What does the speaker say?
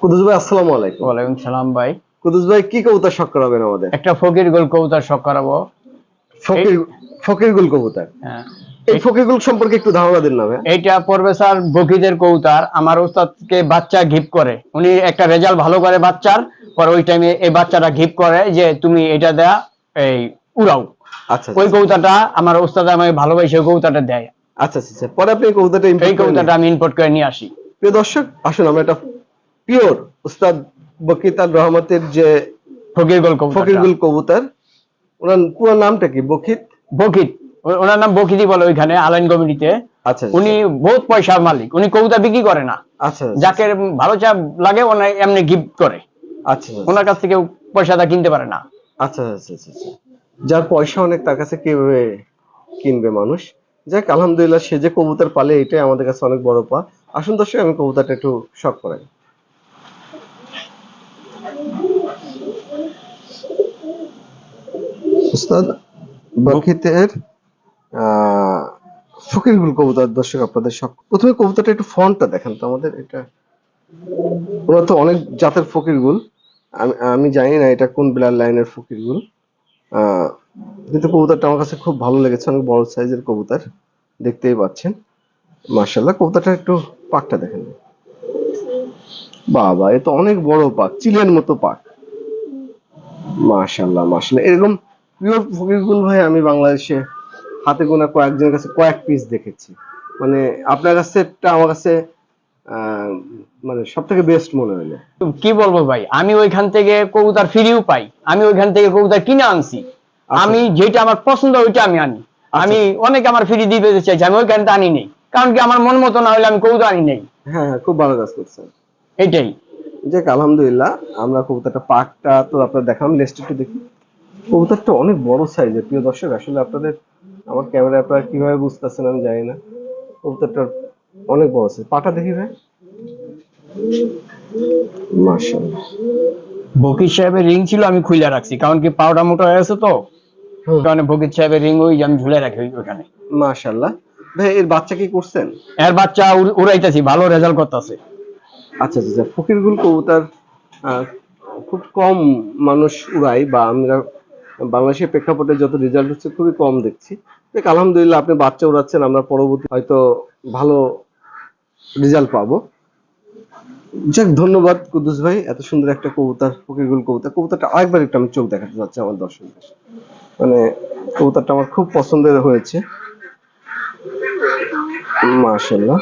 কুদুস ভাই আসসালামু আলাইকুম। ওয়ালাইকুম সালাম ভাই। কুদুস ভাই কি কবুতর শখ করাবেন আমাদের? একটা ফকির গোল কবুতর শখ করাবো। ফকির ফকিরগুল কবুতর? হ্যাঁ। এই ফকিরগুল সম্পর্কে একটু ধারণা দিন না এইটা পড়বে স্যার বকিদের কবুতর। আমার ওস্তাদকে বাচ্চা গিফট করে। উনি একটা রেজাল্ট ভালো করে বাচ্চার পরে ওই টাইমে এই বাচ্চাটা গিফট করে যে তুমি এটা দেয়া এই উড়াও। আচ্ছা ওই আচ্ছা কবুতরটা আমার ওস্তাদ আমাকে ভালোবাসে ওই কবুতরটা দেয়। আচ্ছা আচ্ছা, আচ্ছা। পরে আপনি কবুতরটা এই। কবুতরটা আমি ইম্পোর্ট করে নিয়ে আসি। প্রিয় দর্শক আসুন আমরা একটা পিওর উস্তাদ বকিতার রহমতের যে ফকির গোল কবুতর ফকিরগুল কবুতর ওনার পুরো নামটা কি? বকিত বকিত ওনার নাম বকিদি বলে ওইখানে আলাইন কমিটিতে। আচ্ছা উনি বহুত পয়সার মালিক। উনি কবুতর বিক্রি করে না। আচ্ছা আচ্ছা, যাকে ভালো চা লাগে ওনা এমনি গিফট করে। আচ্ছা আচ্ছা, ওনার কাছ থেকে পয়সাটা কিনতে পারে না। আচ্ছা আচ্ছা আচ্ছা আচ্ছা। যার পয়সা অনেক তার কাছে কীভাবে কিনবে মানুষ? যাক আলহামদুলিল্লাহ সে যে কবুতর পালে এটাই আমাদের কাছে অনেক বড় পা আসুন দর্শক আমি কবুতরটা একটু শখ করাই। উস্তাদ আহ, ফকিরগুল কবুতর দর্শক আপনাদের শখ। প্রথমে কবুতরটা একটু ফন্টটা দেখেন তো আমাদের এটা ওরা তো অনেক জাতের ফকিরগুল আমি আমি জানি না এটা কোন ব্লাড লাইনের ফকিরগুল কিন্তু কবুতরটা আমার কাছে খুব ভালো লেগেছে অনেক বড় সাইজের কবুতর দেখতেই পাচ্ছেন। মার্শাল্লাহ কবুতরটা একটু পাকটা দেখেন। বাবা এ তো অনেক বড় পাক চিলের মতো পাক। মাশাল্লাহ মাশাল্লাহ এরকম পিওর ফকিরগুল ভাই আমি বাংলাদেশে হাতে গোনা কয়েকজনের কাছে কয়েক পিস দেখেছি। মানে আপনার কাছেটা আমার কাছে আহ, মানে সব থেকে বেস্ট মনে তো কি বলব ভাই আমি ওইখান থেকে কবুতর ফ্রিও পাই। আমি ওইখান থেকে কবুতর কিনে আনছি। আমি যেটা আমার পছন্দ ওইটা আমি আনি। আমি অনেক আমার ফ্রি দিতে চাইছি আমি ওইখান থেকে আনি নেই। কারণ কি আমার মন মতো না হলে আমি কবুতর আনি নেই? হ্যাঁ হ্যাঁ খুব ভালো কাজ করছেন। এটাই। যাক আলহামদুলিল্লাহ আমরা কবুতরটা পাকটা তো আপনার দেখালাম লেস্ট একটু দেখি। কবুতরটা অনেক বড় সাইজের প্রিয় দর্শক আসলে আপনাদের আমার ক্যামেরা আপনারা কীভাবে বুঝতেছেন আমি জানি না। কবুতরটা অনেক বড় সাইজ পাটা দেখি ভাই। মাশাআল্লাহ। বকির সাহেবের রিং ছিল আমি খুলে রাখছি। কারণ কি পাউডার মোটা হয়ে গেছে তো? হুম। কারণে বকির সাহেবের রিং ওই আমি ঝুলে রাখি ওখানে মাশাআল্লাহ। ভাই এর বাচ্চা কি করছেন? এর বাচ্চা উড়াইতেছি ভালো রেজাল্ট করতেছে। আচ্ছা আচ্ছা আচ্ছা, ফকিরগুল কবুতর খুব কম মানুষ উড়ায় বা আমরা বাংলাদেশের প্রেক্ষাপটে যত রেজাল্ট হচ্ছে খুবই কম দেখছি। দেখ আলহামদুলিল্লাহ আপনি বাচ্চা উড়াচ্ছেন আমরা পরবর্তী হয়তো ভালো রেজাল্ট পাবো। যাক ধন্যবাদ কুদ্দুস ভাই এত সুন্দর একটা কবুতর ফকিরগুল কবুতর। কবুতরটা আরেকবার একটু আমি চোখ দেখাতে চাচ্ছি আমার দর্শকদের। মানে কবুতরটা আমার খুব পছন্দের হয়েছে। মাশাল্লাহ